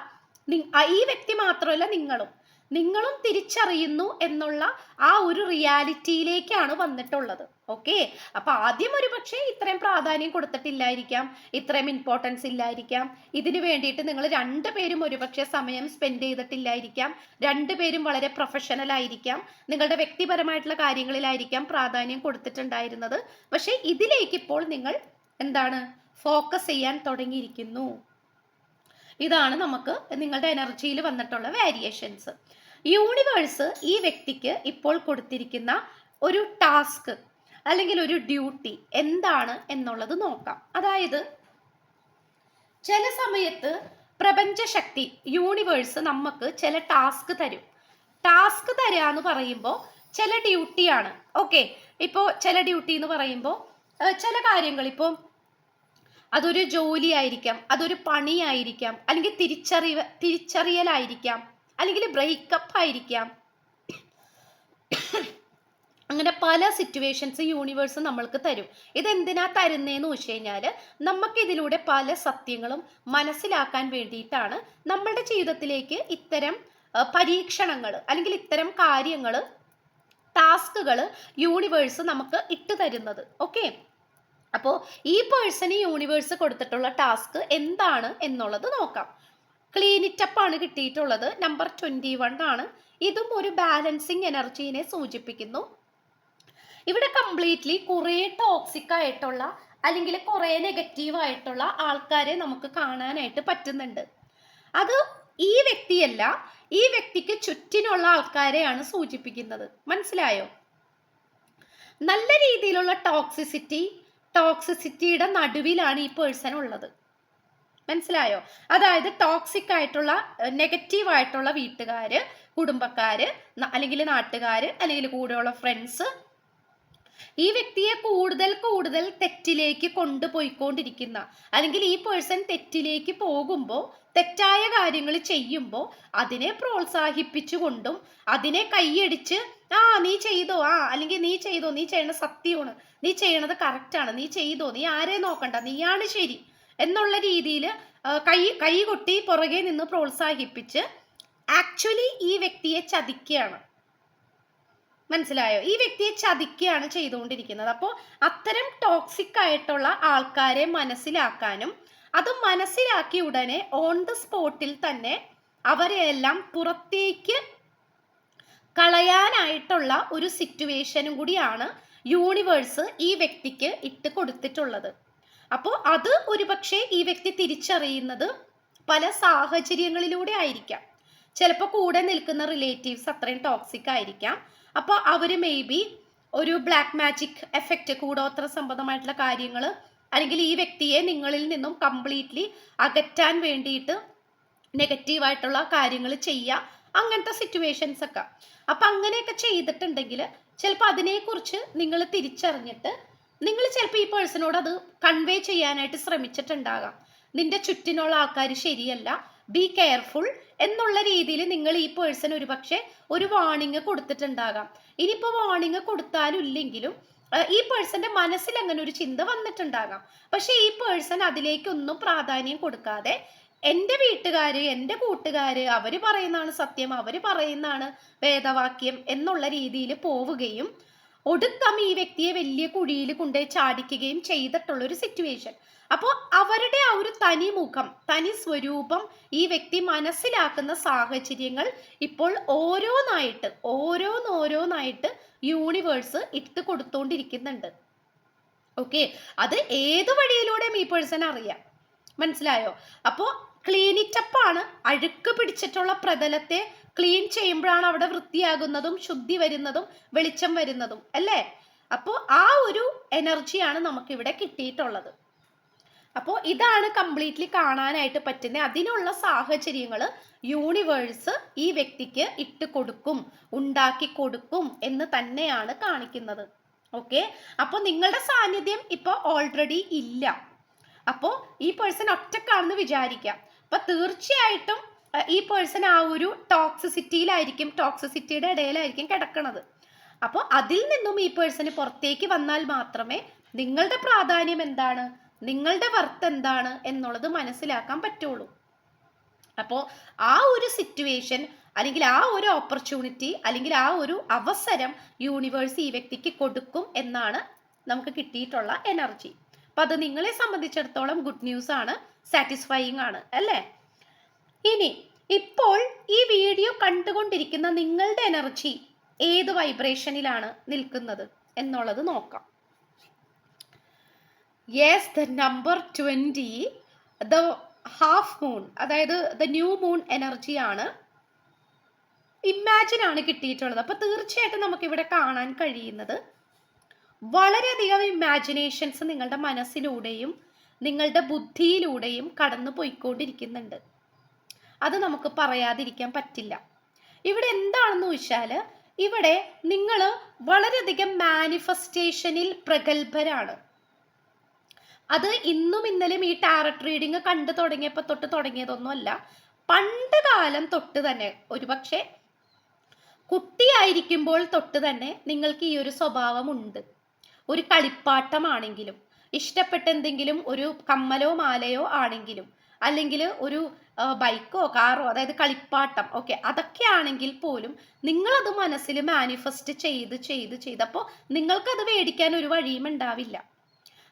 ഈ വ്യക്തി മാത്രമല്ല നിങ്ങളും. നിങ്ങളും തിരിച്ചറിയുന്നു എന്നുള്ള ആ ഒരു റിയാലിറ്റിയിലേക്കാണ് വന്നിട്ടുള്ളത്. ഓക്കെ? അപ്പൊ ആദ്യം ഒരു പക്ഷേ ഇത്രയും പ്രാധാന്യം കൊടുത്തിട്ടില്ലായിരിക്കാം ഇത്രയും ഇമ്പോർട്ടൻസ് ഇല്ലായിരിക്കാം. ഇതിനു വേണ്ടിയിട്ട് നിങ്ങൾ രണ്ടുപേരും ഒരുപക്ഷെ സമയം സ്പെൻഡ് ചെയ്തിട്ടില്ലായിരിക്കാം. രണ്ടുപേരും വളരെ പ്രൊഫഷണൽ ആയിരിക്കാം. നിങ്ങളുടെ വ്യക്തിപരമായിട്ടുള്ള കാര്യങ്ങളിലായിരിക്കാം പ്രാധാന്യം കൊടുത്തിട്ടുണ്ടായിരുന്നത്. പക്ഷേ ഇതിലേക്ക് ഇപ്പോൾ നിങ്ങൾ എന്താണ്? ഫോക്കസ് ചെയ്യാൻ തുടങ്ങിയിരിക്കുന്നു. ഇതാണ് നമുക്ക് നിങ്ങളുടെ എനർജിയിൽ വന്നിട്ടുള്ള വേരിയേഷൻസ് യൂണിവേഴ്സ് ഈ വ്യക്തിക്ക് ഇപ്പോൾ കൊടുത്തിരിക്കുന്ന ഒരു ടാസ്ക് അല്ലെങ്കിൽ ഒരു ഡ്യൂട്ടി എന്താണ് എന്നുള്ളത് നോക്കാം. അതായത് ചില സമയത്ത് പ്രപഞ്ചശക്തി യൂണിവേഴ്സ് നമുക്ക് ചില ടാസ്ക് തരും. ടാസ്ക് തരിക എന്ന് പറയുമ്പോൾ ചില ഡ്യൂട്ടിയാണ് ഓക്കെ ഇപ്പോൾ ചില ഡ്യൂട്ടി എന്ന് പറയുമ്പോൾ ചില കാര്യങ്ങൾ ഇപ്പോൾ അതൊരു ജോലിയായിരിക്കാം അതൊരു പണിയായിരിക്കാം അല്ലെങ്കിൽ തിരിച്ചറിവ് തിരിച്ചറിയലായിരിക്കാം അല്ലെങ്കിൽ ബ്രേക്കപ്പ് ആയിരിക്കാം അങ്ങനെ പല സിറ്റുവേഷൻസ് യൂണിവേഴ്സ് നമ്മൾക്ക് തരും. ഇതെന്തിനാ തരുന്നതെന്ന് വെച്ച് കഴിഞ്ഞാൽ നമുക്കിതിലൂടെ പല സത്യങ്ങളും മനസ്സിലാക്കാൻ വേണ്ടിയിട്ടാണ് നമ്മളുടെ ജീവിതത്തിലേക്ക് ഇത്തരം പരീക്ഷണങ്ങൾ അല്ലെങ്കിൽ ഇത്തരം കാര്യങ്ങൾ ടാസ്കുകൾ യൂണിവേഴ്സ് നമുക്ക് ഇട്ട് തരുന്നത്. ഓക്കെ അപ്പോൾ ഈ പേഴ്സണ് യൂണിവേഴ്സ് കൊടുത്തിട്ടുള്ള ടാസ്ക് എന്താണ് എന്നുള്ളത് നോക്കാം. ക്ലീൻ ക്ലീനിറ്റപ്പ് ആണ് കിട്ടിയിട്ടുള്ളത്. നമ്പർ ട്വന്റി വൺ ആണ്. ഇതും ഒരു ബാലൻസിങ് എനർജീനെ സൂചിപ്പിക്കുന്നു. ഇവിടെ കംപ്ലീറ്റ്ലി കുറേ ടോക്സിക് ആയിട്ടുള്ള അല്ലെങ്കിൽ കുറേ നെഗറ്റീവ് ആയിട്ടുള്ള ആൾക്കാരെ നമുക്ക് കാണാനായിട്ട് പറ്റുന്നുണ്ട്. അത് ഈ വ്യക്തിയല്ല ഈ വ്യക്തിക്ക് ചുറ്റിനുള്ള ആൾക്കാരെയാണ് സൂചിപ്പിക്കുന്നത്. മനസ്സിലായോ? നല്ല രീതിയിലുള്ള ടോക്സിസിറ്റി ടോക്സിസിറ്റിയുടെ നടുവിലാണ് ഈ പേഴ്സൺ ഉള്ളത്. മനസ്സിലായോ? അതായത് ടോക്സിക് ആയിട്ടുള്ള നെഗറ്റീവ് ആയിട്ടുള്ള വീട്ടുകാര് കുടുംബക്കാര് അല്ലെങ്കിൽ നാട്ടുകാര് അല്ലെങ്കിൽ കൂടെയുള്ള ഫ്രണ്ട്സ് ഈ വ്യക്തിയെ കൂടുതൽ കൂടുതൽ തെറ്റിലേക്ക് കൊണ്ടുപോയിക്കൊണ്ടിരിക്കുന്ന അല്ലെങ്കിൽ ഈ പേഴ്സൺ തെറ്റിലേക്ക് പോകുമ്പോൾ തെറ്റായ കാര്യങ്ങൾ ചെയ്യുമ്പോൾ അതിനെ പ്രോത്സാഹിപ്പിച്ചുകൊണ്ടും അതിനെ കൈയടിച്ച് ആ നീ ചെയ്തോ ആ അല്ലെങ്കിൽ നീ ചെയ്തോ നീ ചെയ്യണ സത്യമാണ് നീ ചെയ്യണത് കറക്റ്റാണ് നീ ചെയ്തോ നീ ആരെ നോക്കണ്ട നീയാണ് ശരി എന്നുള്ള രീതിയിൽ കൈ കൈ കൊട്ടി പുറകെ നിന്ന് പ്രോത്സാഹിപ്പിച്ച് ആക്ച്വലി ഈ വ്യക്തിയെ ചതിക്കുകയാണ്. മനസ്സിലായോ? ഈ വ്യക്തിയെ ചതിക്കുകയാണ് ചെയ്തുകൊണ്ടിരിക്കുന്നത്. അപ്പോൾ അത്തരം ടോക്സിക് ആയിട്ടുള്ള ആൾക്കാരെ മനസ്സിലാക്കാനും അത് മനസ്സിലാക്കിയ ഉടനെ ഓൺ ദ സ്പോട്ടിൽ തന്നെ അവരെയെല്ലാം പുറത്തേക്ക് കളയാനായിട്ടുള്ള ഒരു സിറ്റുവേഷനും കൂടിയാണ് യൂണിവേഴ്സ് ഈ വ്യക്തിക്ക് ഇട്ട് കൊടുത്തിട്ടുള്ളത്. അപ്പോൾ അത് ഒരുപക്ഷെ ഈ വ്യക്തി തിരിച്ചറിയുന്നത് പല സാഹചര്യങ്ങളിലൂടെ ആയിരിക്കാം. ചിലപ്പോൾ കൂടെ നിൽക്കുന്ന റിലേറ്റീവ്സ് അത്രയും ടോക്സിക് ആയിരിക്കാം. അപ്പോൾ അവർ മേ ബി ഒരു ബ്ലാക്ക് മാജിക് എഫക്റ്റ് കൂടോത്ര സംബന്ധമായിട്ടുള്ള കാര്യങ്ങൾ അല്ലെങ്കിൽ ഈ വ്യക്തിയെ നിങ്ങളിൽ നിന്നും കംപ്ലീറ്റ്ലി അകറ്റാൻ വേണ്ടിയിട്ട് നെഗറ്റീവായിട്ടുള്ള കാര്യങ്ങൾ ചെയ്യുക അങ്ങനത്തെ സിറ്റുവേഷൻസ് ഒക്കെ. അപ്പം അങ്ങനെയൊക്കെ ചെയ്തിട്ടുണ്ടെങ്കിൽ ചിലപ്പോൾ അതിനെക്കുറിച്ച് നിങ്ങൾ തിരിച്ചറിഞ്ഞിട്ട് നിങ്ങൾ ചിലപ്പോൾ ഈ പേഴ്സണോട് അത് കൺവേ ചെയ്യാനായിട്ട് ശ്രമിച്ചിട്ടുണ്ടാകാം. നിന്റെ ചുറ്റിനുള്ള ആൾക്കാർ ശരിയല്ല ബി കെയർഫുൾ എന്നുള്ള രീതിയിൽ നിങ്ങൾ ഈ പേഴ്സൺ ഒരുപക്ഷെ ഒരു വാണിംഗ് കൊടുത്തിട്ടുണ്ടാകാം. ഇനിയിപ്പോൾ വാണിംഗ് കൊടുത്താലും ഇല്ലെങ്കിലും ഈ പേഴ്സന്റെ മനസ്സിൽ അങ്ങനെ ഒരു ചിന്ത വന്നിട്ടുണ്ടാകാം. പക്ഷെ ഈ പേഴ്സൺ അതിലേക്കൊന്നും പ്രാധാന്യം കൊടുക്കാതെ എന്റെ വീട്ടുകാര് എന്റെ കൂട്ടുകാര് അവർ പറയുന്നതാണ് സത്യം അവർ പറയുന്നതാണ് വേദവാക്യം എന്നുള്ള രീതിയിൽ പോവുകയും ഒടുക്കം ഈ വ്യക്തിയെ വലിയ കുഴിയിൽ കൊണ്ടുപോയി ചാടിക്കുകയും ചെയ്തിട്ടുള്ള ഒരു സിറ്റുവേഷൻ അപ്പോൾ അവരുടെ ആ ഒരു തനി മുഖം തനി സ്വരൂപം ഈ വ്യക്തി മനസ്സിലാക്കുന്ന സാഹചര്യങ്ങൾ ഇപ്പോൾ ഓരോന്നായിട്ട് ഓരോന്നോരോന്നായിട്ട് യൂണിവേഴ്സ് ഇട്ട് കൊടുത്തോണ്ടിരിക്കുന്നുണ്ട്. ഓക്കെ അത് ഏത് വഴിയിലൂടെയും ഈ പേഴ്സൺ അറിയാം? മനസ്സിലായോ? അപ്പോൾ ക്ലീനിറ്റപ്പാണ് അഴുക്ക് പിടിച്ചിട്ടുള്ള പ്രതലത്തെ ക്ലീൻ ചെയ്യുമ്പോഴാണ് അവിടെ വൃത്തിയാകുന്നതും ശുദ്ധി വരുന്നതും വെളിച്ചം വരുന്നതും അല്ലേ? അപ്പോൾ ആ ഒരു എനർജിയാണ് നമുക്കിവിടെ കിട്ടിയിട്ടുള്ളത്. അപ്പോൾ ഇതാണ് കംപ്ലീറ്റ്ലി കാണാനായിട്ട് പറ്റുന്നത് അതിനുള്ള സാഹചര്യങ്ങൾ യൂണിവേഴ്സ് ഈ വ്യക്തിക്ക് ഇട്ട് കൊടുക്കും ഉണ്ടാക്കി കൊടുക്കും എന്ന് തന്നെയാണ് കാണിക്കുന്നത്. ഓക്കെ? അപ്പോൾ നിങ്ങളുടെ സാന്നിധ്യം ഇപ്പോൾ ഓൾറെഡി ഇല്ല. അപ്പോൾ ഈ പേഴ്സൺ ഒറ്റക്കാണെന്ന് വിചാരിക്കാം. അപ്പൊ തീർച്ചയായിട്ടും ഈ പേഴ്സൺ ആ ഒരു ടോക്സിസിറ്റിയിലായിരിക്കും ടോക്സിസിറ്റിയുടെ ഇടയിലായിരിക്കും കിടക്കുന്നത് അപ്പോൾ അതിൽ നിന്നും ഈ പേഴ്സണ് പുറത്തേക്ക് വന്നാൽ മാത്രമേ നിങ്ങളുടെ പ്രാധാന്യം എന്താണ് നിങ്ങളുടെ വർത്ത് എന്താണ് എന്നുള്ളത് മനസ്സിലാക്കാൻ പറ്റുള്ളൂ. അപ്പോൾ ആ ഒരു സിറ്റുവേഷൻ അല്ലെങ്കിൽ ആ ഒരു ഓപ്പർച്യൂണിറ്റി അല്ലെങ്കിൽ ആ ഒരു അവസരം യൂണിവേഴ്സ് ഈ വ്യക്തിക്ക് കൊടുക്കും എന്നാണ് നമുക്ക് കിട്ടിയിട്ടുള്ള എനർജി അപ്പം അത് നിങ്ങളെ സംബന്ധിച്ചിടത്തോളം ഗുഡ് ന്യൂസ് ആണ് സാറ്റിസ്ഫൈയിങ് ആണ് അല്ലേ? ഇനി ഇപ്പോൾ ഈ വീഡിയോ കണ്ടുകൊണ്ടിരിക്കുന്ന നിങ്ങളുടെ എനർജി ഏത് വൈബ്രേഷനിലാണ് നിൽക്കുന്നത് എന്നുള്ളത് നോക്കാം. Yes the number twenty the half moon അതായത് ദ ന്യൂ മൂൺ എനർജി ആണ്. ഇമാജിൻ ആണ് കിട്ടിയിട്ടുള്ളത്. അപ്പൊ തീർച്ചയായിട്ടും നമുക്ക് ഇവിടെ കാണാൻ കഴിയുന്നത് വളരെയധികം ഇമാജിനേഷൻസ് നിങ്ങളുടെ മനസ്സിലൂടെയും നിങ്ങളുടെ ബുദ്ധിയിലൂടെയും കടന്നു പോയിക്കൊണ്ടിരിക്കുന്നുണ്ട്. അത് നമുക്ക് പറയാതിരിക്കാൻ പറ്റില്ല. ഇവിടെ എന്താണെന്ന് വെച്ചാൽ ഇവിടെ നിങ്ങൾ വളരെയധികം മാനിഫെസ്റ്റേഷനിൽ പ്രഗത്ഭരാണ്. അത് ഇന്നും ഇന്നലെയും ഈ ടാരറ്റ് റീഡിങ് കണ്ടു തുടങ്ങിയപ്പോൾ തൊട്ട് തുടങ്ങിയതൊന്നുമല്ല. പണ്ട് കാലം തൊട്ട് തന്നെ ഒരുപക്ഷെ കുട്ടിയായിരിക്കുമ്പോൾ തൊട്ട് തന്നെ നിങ്ങൾക്ക് ഈ ഒരു സ്വഭാവമുണ്ട്. ഒരു കളിപ്പാട്ടമാണെങ്കിലും ഇഷ്ടപ്പെട്ട എന്തെങ്കിലും ഒരു കമ്മലോ മാലയോ ആണെങ്കിലും അല്ലെങ്കിൽ ഒരു ബൈക്കോ കാറോ അതായത് കളിപ്പാട്ടം ഓക്കെ അതൊക്കെ ആണെങ്കിൽ പോലും നിങ്ങളത് മനസ്സിൽ മാനിഫെസ്റ്റ് ചെയ്ത് ചെയ്ത് ചെയ്തപ്പോൾ നിങ്ങൾക്കത് മേടിക്കാൻ ഒരു വഴിയും ഉണ്ടാവില്ല.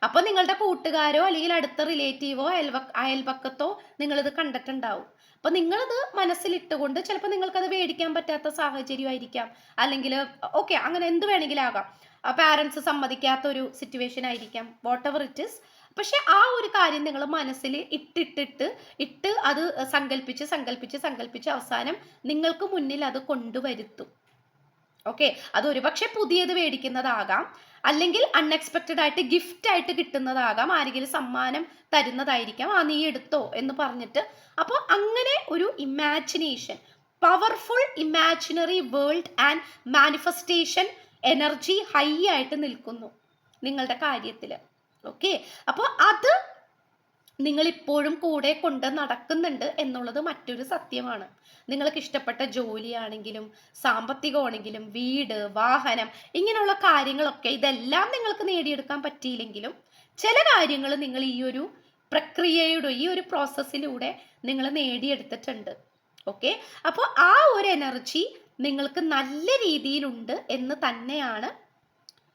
അപ്പോൾ നിങ്ങളുടെ കൂട്ടുകാരോ അല്ലെങ്കിൽ അടുത്ത റിലേറ്റീവോ അയൽവ അയൽപക്കത്തോ നിങ്ങളിത് കണ്ടിട്ടുണ്ടാവും. അപ്പോൾ നിങ്ങളത് മനസ്സിലിട്ടുകൊണ്ട് ചിലപ്പോൾ നിങ്ങൾക്കത് മേടിക്കാൻ പറ്റാത്ത സാഹചര്യമായിരിക്കാം. അല്ലെങ്കിൽ ഓക്കെ അങ്ങനെ എന്ത് വേണമെങ്കിലും ആകാം. പാരൻസ് സമ്മതിക്കാത്ത ഒരു സിറ്റുവേഷൻ ആയിരിക്കാം. വാട്ട് എവർ ഇറ്റ് ഇസ് പക്ഷെ ആ ഒരു കാര്യം നിങ്ങൾ മനസ്സിൽ ഇട്ടിട്ടിട്ട് ഇട്ട് അത് സങ്കല്പിച്ച് സങ്കല്പിച്ച് സങ്കല്പിച്ച് അവസാനം നിങ്ങൾക്ക് മുന്നിൽ അത് കൊണ്ടുവരുത്തും. ഓക്കെ അത് ഒരുപക്ഷെ പുതിയത് മേടിക്കുന്നതാകാം. അല്ലെങ്കിൽ അൺഎക്സ്പെക്റ്റഡ് ആയിട്ട് ഗിഫ്റ്റ് ആയിട്ട് കിട്ടുന്നതാകാം. ആരെങ്കിലും സമ്മാനം തരുന്നതായിരിക്കാം. ആ നീ എടുത്തോ എന്ന് പറഞ്ഞിട്ട്. അപ്പോൾ അങ്ങനെ ഒരു imagination powerful imaginary world and manifestation energy high ആയിട്ട് നിൽക്കുന്നു നിങ്ങളുടെ കാര്യത്തിൽ ഓക്കെ അപ്പോൾ അത് നിങ്ങൾ ഇപ്പോഴും കൂടെ കൊണ്ട് നടക്കുന്നുണ്ട് എന്നുള്ളത് മറ്റൊരു സത്യമാണ്. നിങ്ങൾക്ക് ഇഷ്ടപ്പെട്ട ജോലിയാണെങ്കിലും സാമ്പത്തികമാണെങ്കിലും വീട് വാഹനം ഇങ്ങനെയുള്ള കാര്യങ്ങളൊക്കെ ഇതെല്ലാം നിങ്ങൾക്ക് നേടിയെടുക്കാൻ പറ്റിയില്ലെങ്കിലും ചില കാര്യങ്ങൾ നിങ്ങൾ ഈ ഒരു പ്രക്രിയയുടെ ഈ ഒരു പ്രോസസ്സിലൂടെ നിങ്ങൾ നേടിയെടുത്തിട്ടുണ്ട്. ഓക്കെ അപ്പോൾ ആ ഒരു എനർജി നിങ്ങൾക്ക് നല്ല രീതിയിലുണ്ട് എന്ന് തന്നെയാണ്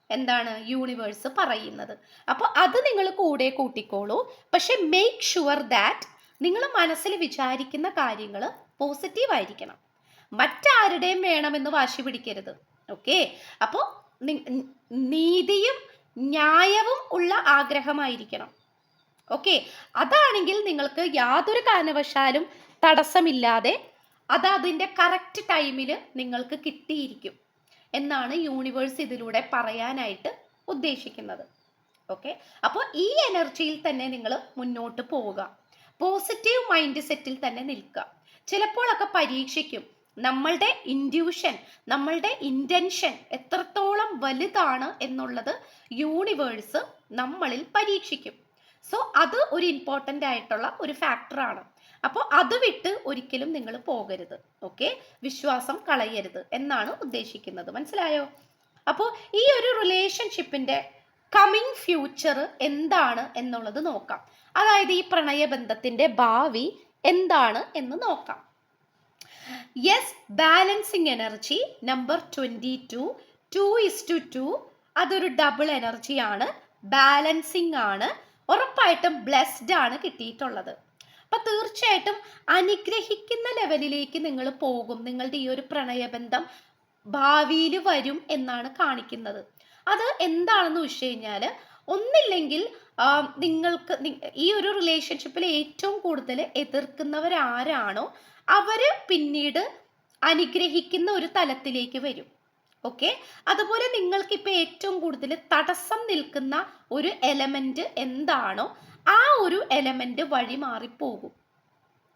എന്താണ് യൂണിവേഴ്സ് പറയുന്നത്. അപ്പോൾ അത് നിങ്ങൾ കൂടെ കൂട്ടിക്കോളൂ. പക്ഷെ മേക്ക് ഷുവർ ദാറ്റ് നിങ്ങൾ മനസ്സിൽ വിചാരിക്കുന്ന കാര്യങ്ങൾ പോസിറ്റീവ് ആയിരിക്കണം. മറ്റാരുടെയും വേണമെന്ന് വാശി പിടിക്കരുത്. ഓക്കെ അപ്പോൾ നീതിയും ന്യായവും ഉള്ള ആഗ്രഹമായിരിക്കണം. ഓക്കെ അതാണെങ്കിൽ നിങ്ങൾക്ക് യാതൊരു കാരണവശാലും തടസ്സമില്ലാതെ അത് അതിന്റെ കറക്റ്റ് ടൈമിൽ നിങ്ങൾക്ക് കിട്ടിയിരിക്കും എന്നാണ് യൂണിവേഴ്സ് ഇതിലൂടെ പറയാനായിട്ട് ഉദ്ദേശിക്കുന്നത്. ഓക്കെ അപ്പോൾ ഈ എനർജിയിൽ തന്നെ നിങ്ങൾ മുന്നോട്ട് പോവുക. പോസിറ്റീവ് മൈൻഡ് സെറ്റിൽ തന്നെ നിൽക്കുക. ചിലപ്പോഴൊക്കെ പരീക്ഷിക്കും നമ്മളുടെ ഇൻഡ്യൂഷൻ നമ്മളുടെ ഇന്റൻഷൻ എത്രത്തോളം വലുതാണ് എന്നുള്ളത് യൂണിവേഴ്സ് നമ്മളിൽ പരീക്ഷിക്കും. സോ അത് ഒരു ഇമ്പോർട്ടന്റ് ആയിട്ടുള്ള ഒരു ഫാക്ടറാണ് അപ്പോൾ അത് വിട്ട് ഒരിക്കലും നിങ്ങൾ പോകരുത്. ഓക്കെ വിശ്വാസം കളയരുത് എന്നാണ് ഉദ്ദേശിക്കുന്നത്. മനസ്സിലായോ? അപ്പോൾ ഈ ഒരു റിലേഷൻഷിപ്പിന്റെ കമ്മിങ് ഫ്യൂച്ചർ എന്താണ് എന്നുള്ളത് നോക്കാം. അതായത് ഈ പ്രണയബന്ധത്തിന്റെ ഭാവി എന്താണ് എന്ന് നോക്കാം. Yes balancing energy number twenty two two is two two double double എനർജിയാണ് ബാലൻസിങ് ആണ്. ഉറപ്പായിട്ടും ബ്ലെസ്ഡ് ആണ് കിട്ടിയിട്ടുള്ളത്. അപ്പൊ തീർച്ചയായിട്ടും അനുഗ്രഹിക്കുന്ന ലെവലിലേക്ക് നിങ്ങൾ പോകും. നിങ്ങളുടെ ഈ ഒരു പ്രണയബന്ധം ഭാവിയിൽ വരും എന്നാണ് കാണിക്കുന്നത്. അത് എന്താണെന്ന് വെച്ച് കഴിഞ്ഞാൽ ഒന്നില്ലെങ്കിൽ നിങ്ങൾക്ക് ഈ ഒരു റിലേഷൻഷിപ്പിൽ ഏറ്റവും കൂടുതൽ എതിർക്കുന്നവരാരാണോ അവർ പിന്നീട് അനുഗ്രഹിക്കുന്ന ഒരു തലത്തിലേക്ക് വരും. ഓക്കെ? അതുപോലെ നിങ്ങൾക്ക് ഇപ്പൊ ഏറ്റവും കൂടുതൽ തടസ്സം നിൽക്കുന്ന ഒരു എലമെന്റ് എന്താണോ ആ ഒരു എലമെന്റ് വഴി മാറിപ്പോകും.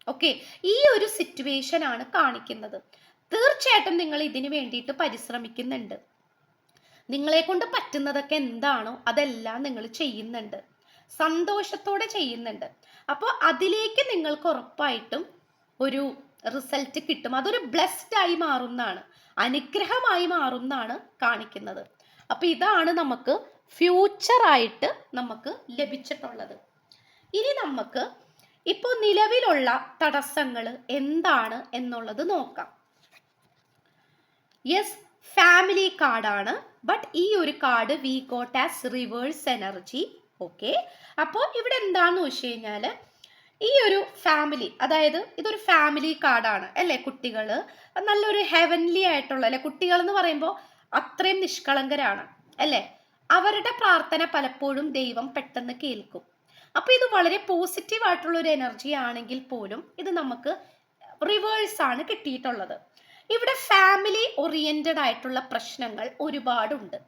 ഓക്കെ ഈ ഒരു സിറ്റുവേഷൻ ആണ് കാണിക്കുന്നത്. തീർച്ചയായിട്ടും നിങ്ങൾ ഇതിനു വേണ്ടിയിട്ട് പരിശ്രമിക്കുന്നുണ്ട്. നിങ്ങളെ കൊണ്ട് പറ്റുന്നതൊക്കെ എന്താണോ അതെല്ലാം നിങ്ങൾ ചെയ്യുന്നുണ്ട്. സന്തോഷത്തോടെ ചെയ്യുന്നുണ്ട്. അപ്പോൾ അതിലേക്ക് നിങ്ങൾക്ക് ഉറപ്പായിട്ടും ഒരു റിസൾട്ട് കിട്ടും. അതൊരു ബ്ലെസ്ഡ് ആയി മാറുന്നതാണ്. അനുഗ്രഹമായി മാറുന്നതാണ് കാണിക്കുന്നത്. അപ്പൊ ഇതാണ് നമുക്ക് ഫ്യൂച്ചറായിട്ട് നമുക്ക് ലഭിച്ചിട്ടുള്ളത്. ഇനി നമുക്ക് ഇപ്പോൾ നിലവിലുള്ള തടസ്സങ്ങൾ എന്താണ് എന്നുള്ളത് നോക്കാം. യെസ് ഫാമിലി കാർഡാണ് ബട്ട് ഈ ഒരു card we got as reverse energy okay അപ്പോൾ ഇവിടെ എന്താണെന്ന് വെച്ച് കഴിഞ്ഞാൽ ഈ ഒരു ഫാമിലി അതായത് ഇതൊരു ഫാമിലി കാർഡാണ് അല്ലേ കുട്ടികൾ നല്ലൊരു ഹെവൻലി ആയിട്ടുള്ള അല്ലെ കുട്ടികൾ എന്ന് പറയുമ്പോൾ അത്രയും നിഷ്കളങ്കരാണ് അല്ലേ? അവരുടെ പ്രാർത്ഥന പലപ്പോഴും ദൈവം പെട്ടെന്ന് കേൾക്കും. അപ്പോൾ ഇത് വളരെ പോസിറ്റീവ് ആയിട്ടുള്ള ഒരു എനർജി ആണെങ്കിൽ പോലും ഇത് നമുക്ക് റിവേഴ്സ് ആണ് കിട്ടിയിട്ടുള്ളത്. ഇവിടെ ഫാമിലി ഓറിയന്റഡ് ആയിട്ടുള്ള പ്രശ്നങ്ങൾ ഒരുപാടുണ്ട്.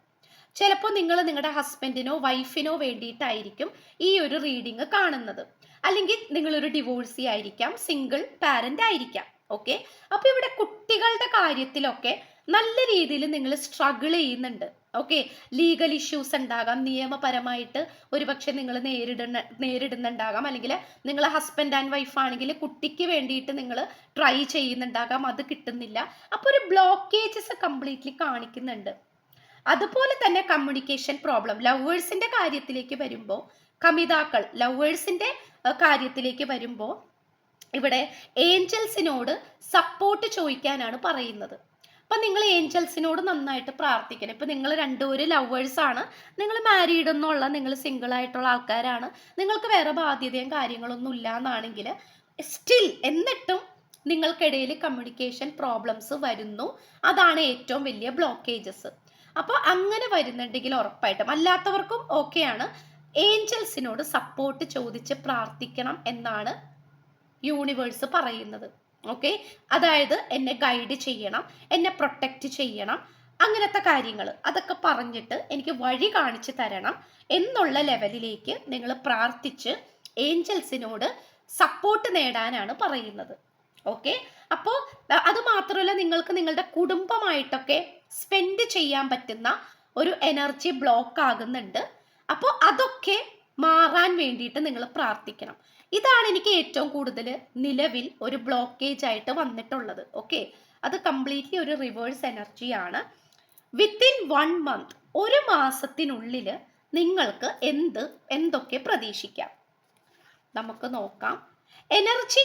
ചിലപ്പോൾ നിങ്ങൾ നിങ്ങളുടെ ഹസ്ബൻഡിനോ വൈഫിനോ വേണ്ടിയിട്ടായിരിക്കും ഈ ഒരു റീഡിങ് കാണുന്നത്. അല്ലെങ്കിൽ നിങ്ങളൊരു ഡിവോഴ്സി ആയിരിക്കാം സിംഗിൾ പാരന്റ് ആയിരിക്കാം. ഓക്കെ അപ്പോൾ ഇവിടെ കുട്ടികളുടെ കാര്യത്തിലൊക്കെ നല്ല രീതിയിൽ നിങ്ങൾ സ്ട്രഗിൾ ചെയ്യുന്നുണ്ട്. ഓക്കെ ലീഗൽ ഇഷ്യൂസ് ഉണ്ടാകാം. നിയമപരമായിട്ട് ഒരുപക്ഷെ നിങ്ങൾ നേരിടുന്ന നേരിടുന്നുണ്ടാകാം. അല്ലെങ്കിൽ നിങ്ങൾ ഹസ്ബൻഡ് ആൻഡ് വൈഫ് ആണെങ്കിൽ കുട്ടിക്ക് വേണ്ടിയിട്ട് നിങ്ങൾ ട്രൈ ചെയ്യുന്നുണ്ടാകാം. അത് കിട്ടുന്നില്ല. അപ്പോൾ ഒരു ബ്ലോക്കേജസ് കംപ്ലീറ്റ്ലി കാണിക്കുന്നുണ്ട്. അതുപോലെ തന്നെ കമ്മ്യൂണിക്കേഷൻ പ്രോബ്ലം ലവേഴ്സിന്റെ കാര്യത്തിലേക്ക് വരുമ്പോൾ കമിതാക്കൾ ലവേഴ്സിന്റെ കാര്യത്തിലേക്ക് വരുമ്പോൾ ഇവിടെ ഏഞ്ചൽസിനോട് സപ്പോർട്ട് ചോദിക്കാനാണ് പറയുന്നത്. അപ്പൊ നിങ്ങൾ ഏഞ്ചൽസിനോട് നന്നായിട്ട് പ്രാർത്ഥിക്കണം. ഇപ്പം നിങ്ങൾ രണ്ടുപേരും ലവേഴ്സ് ആണ്. നിങ്ങൾ മാരീഡ് എന്നുള്ള നിങ്ങൾ സിംഗിൾ ആയിട്ടുള്ള ആൾക്കാരാണ്. നിങ്ങൾക്ക് വേറെ ബാധ്യതയും കാര്യങ്ങളൊന്നും ഇല്ല എന്നാണെങ്കിൽ സ്റ്റിൽ എന്നിട്ടും നിങ്ങൾക്കിടയിൽ കമ്മ്യൂണിക്കേഷൻ പ്രോബ്ലംസ് വരുന്നു. അതാണ് ഏറ്റവും വലിയ ബ്ലോക്കേജസ് അപ്പോൾ അങ്ങനെ വരുന്നുണ്ടെങ്കിൽ ഉറപ്പായിട്ടും അല്ലാത്തവർക്കും ഓക്കെയാണ് ഏഞ്ചൽസിനോട് സപ്പോർട്ട് ചോദിച്ച് പ്രാർത്ഥിക്കണം എന്നാണ് യൂണിവേഴ്സ് പറയുന്നത്. ഓക്കെ അതായത് എന്നെ ഗൈഡ് ചെയ്യണം എന്നെ പ്രൊട്ടക്റ്റ് ചെയ്യണം അങ്ങനത്തെ കാര്യങ്ങൾ. അതൊക്കെ പറഞ്ഞിട്ട് എനിക്ക് വഴി കാണിച്ചു തരണം എന്നുള്ള ലെവലിലേക്ക് നിങ്ങൾ പ്രാർത്ഥിച്ച് ഏഞ്ചൽസിനോട് സപ്പോർട്ട് നേടാനാണ് പറയുന്നത്. ഓക്കെ അപ്പോൾ അത് മാത്രമല്ല നിങ്ങൾക്ക് നിങ്ങളുടെ കുടുംബമായിട്ടൊക്കെ സ്പെൻഡ് ചെയ്യാൻ പറ്റുന്ന ഒരു എനർജി ബ്ലോക്ക് ആകുന്നുണ്ട്. അപ്പോൾ അതൊക്കെ മാറാൻ വേണ്ടിയിട്ട് നിങ്ങൾ പ്രാർത്ഥിക്കണം. ഇതാണ് എനിക്ക് ഏറ്റവും കൂടുതൽ നിലവിൽ ഒരു ബ്ലോക്കേജ് ആയിട്ട് വന്നിട്ടുള്ളത്. ഓക്കെ അത് കംപ്ലീറ്റ്ലി ഒരു റിവേഴ്സ് എനർജിയാണ് വിത്തിൻ വൺ മന്ത് ഒരു മാസത്തിനുള്ളിൽ നിങ്ങൾക്ക് എന്ത് എന്തൊക്കെ പ്രതീക്ഷിക്കാം? നമുക്ക് നോക്കാം. എനർജി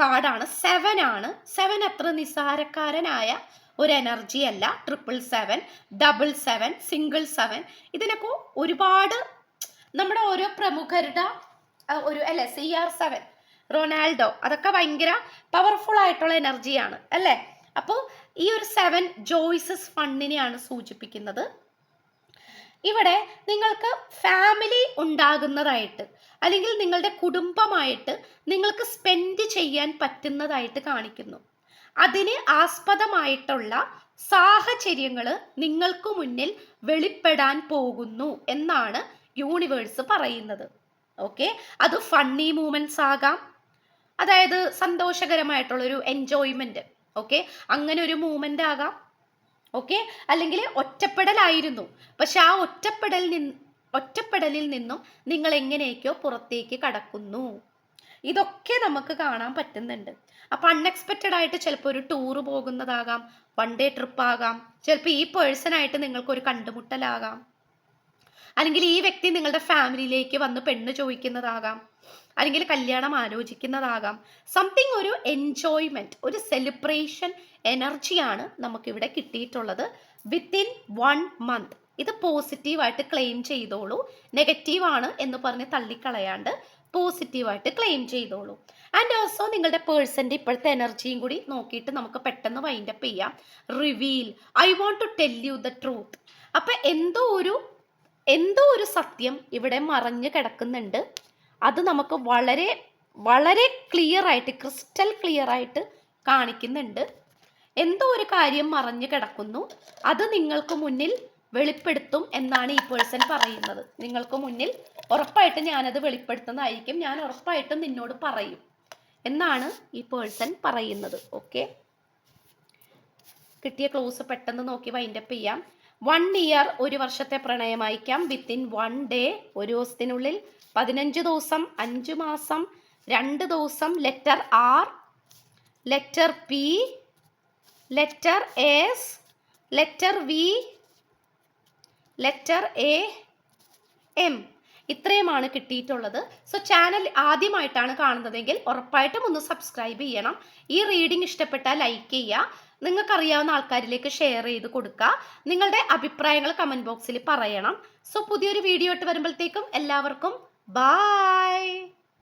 കാർഡാണ്. സെവൻ ആണ്. സെവൻ അത്ര നിസ്സാരക്കാരനായ ഒരു എനർജി അല്ല. Triple seven double seven single seven ഇതിനൊക്കെ ഒരുപാട് നമ്മുടെ ഓരോ പ്രമുഖരുടെ ഒരു അല്ലെ സി ആർ സെവൻ റൊണാൾഡോ. അതൊക്കെ ഭയങ്കര പവർഫുൾ ആയിട്ടുള്ള എനർജിയാണ് അല്ലേ? അപ്പോൾ ഈ ഒരു സെവൻ ജോയ്സസ് ഫണ്ടിനെയാണ് സൂചിപ്പിക്കുന്നത്. ഇവിടെ നിങ്ങൾക്ക് ഫാമിലി ഉണ്ടാകുന്നതായിട്ട് അല്ലെങ്കിൽ നിങ്ങളുടെ കുടുംബമായിട്ട് നിങ്ങൾക്ക് സ്പെൻഡ് ചെയ്യാൻ പറ്റുന്നതായിട്ട് കാണിക്കുന്നു. അതിന് ആസ്പദമായിട്ടുള്ള സാഹചര്യങ്ങൾ നിങ്ങൾക്ക് മുന്നിൽ വെളിപ്പെടാൻ പോകുന്നു എന്നാണ് യൂണിവേഴ്സ് പറയുന്നത്. ഓക്കെ അത് ഫണ്ണി മൂമെന്റ്സ് ആകാം. അതായത് സന്തോഷകരമായിട്ടുള്ളൊരു എൻജോയ്മെന്റ് ഓക്കെ അങ്ങനെ ഒരു മൂമെന്റ് ആകാം. ഓക്കെ അല്ലെങ്കിൽ ഒറ്റപ്പെടലായിരുന്നു. പക്ഷെ ആ ഒറ്റപ്പെടൽ നിന്ന് ഒറ്റപ്പെടലിൽ നിന്നും നിങ്ങൾ എങ്ങനെയൊക്കെയോ പുറത്തേക്ക് കടക്കുന്നു. ഇതൊക്കെ നമുക്ക് കാണാൻ പറ്റുന്നുണ്ട്. അപ്പം അൺഎക്സ്പെക്റ്റഡ് ആയിട്ട് ചിലപ്പോൾ ഒരു ടൂറ് പോകുന്നതാകാം. വൺ ഡേ ട്രിപ്പ് ആകാം. ചിലപ്പോൾ ഈ പേഴ്സണായിട്ട് നിങ്ങൾക്കൊരു കണ്ടുമുട്ടലാകാം. അല്ലെങ്കിൽ ഈ വ്യക്തി നിങ്ങളുടെ ഫാമിലിയിലേക്ക് വന്ന് പെണ്ണ് ചോദിക്കുന്നതാകാം. അല്ലെങ്കിൽ കല്യാണം ആലോചിക്കുന്നതാകാം. സംതിങ് ഒരു എൻജോയ്മെന്റ് ഒരു സെലിബ്രേഷൻ എനർജിയാണ് നമുക്കിവിടെ കിട്ടിയിട്ടുള്ളത്. വിത്തിൻ വൺ മന്ത് ഇത് പോസിറ്റീവായിട്ട് ക്ലെയിം ചെയ്തോളൂ. നെഗറ്റീവ് ആണ് എന്ന് പറഞ്ഞ് തള്ളിക്കളയാണ്ട് പോസിറ്റീവായിട്ട് ക്ലെയിം ചെയ്തോളൂ. ആൻഡ് ഓൾസോ നിങ്ങളുടെ പേഴ്സന്റെ ഇപ്പോഴത്തെ എനർജിയും കൂടി നോക്കിയിട്ട് നമുക്ക് പെട്ടെന്ന് വൈൻഡപ്പ് ചെയ്യാം. Reveal I want to tell you the truth അപ്പം എന്തോ ഒരു എന്തോ ഒരു സത്യം ഇവിടെ മറഞ്ഞു കിടക്കുന്നുണ്ട്. അത് നമുക്ക് വളരെ വളരെ ക്ലിയർ ആയിട്ട് ക്രിസ്റ്റൽ ക്ലിയർ ആയിട്ട് കാണിക്കുന്നുണ്ട്. എന്തോ ഒരു കാര്യം മറഞ്ഞു കിടക്കുന്നു. അത് നിങ്ങൾക്ക് മുന്നിൽ വെളിപ്പെടുത്തും എന്നാണ് ഈ പേഴ്സൺ പറയുന്നത്. നിങ്ങൾക്ക് മുന്നിൽ ഉറപ്പായിട്ടും ഞാനത് വെളിപ്പെടുത്തുന്നതായിരിക്കും. ഞാൻ ഉറപ്പായിട്ടും നിന്നോട് പറയും എന്നാണ് ഈ പേഴ്സൺ പറയുന്നത്. ഓക്കെ കിട്ടിയ ക്ലോസ് പെട്ടെന്ന് നോക്കി വൈൻഡപ്പ് ചെയ്യാം. വൺ ഇയർ ഒരു വർഷത്തെ പ്രണയമായിരിക്കാം. വിത്തിൻ വൺ ഡേ ഒരു ദിവസത്തിനുള്ളിൽ പതിനഞ്ച് ദിവസം അഞ്ച് മാസം രണ്ട് ദിവസം letter R letter P letter S letter V letter A M ഇത്രയുമാണ് കിട്ടിയിട്ടുള്ളത്. സോ ചാനൽ ആദ്യമായിട്ടാണ് കാണുന്നതെങ്കിൽ ഉറപ്പായിട്ടും ഒന്ന് സബ്സ്ക്രൈബ് ചെയ്യണം. ഈ റീഡിംഗ് ഇഷ്ടപ്പെട്ടാൽ ലൈക്ക് ചെയ്യുക. നിങ്ങൾക്കറിയാവുന്ന ആൾക്കാരിലേക്ക് ഷെയർ ചെയ്ത് കൊടുക്കുക നിങ്ങളുടെ അഭിപ്രായങ്ങൾ കമന്റ് ബോക്സിൽ പറയണം. സോ പുതിയൊരു വീഡിയോ ഇട്ട് വരുമ്പോഴത്തേക്കും എല്ലാവർക്കും ബായ്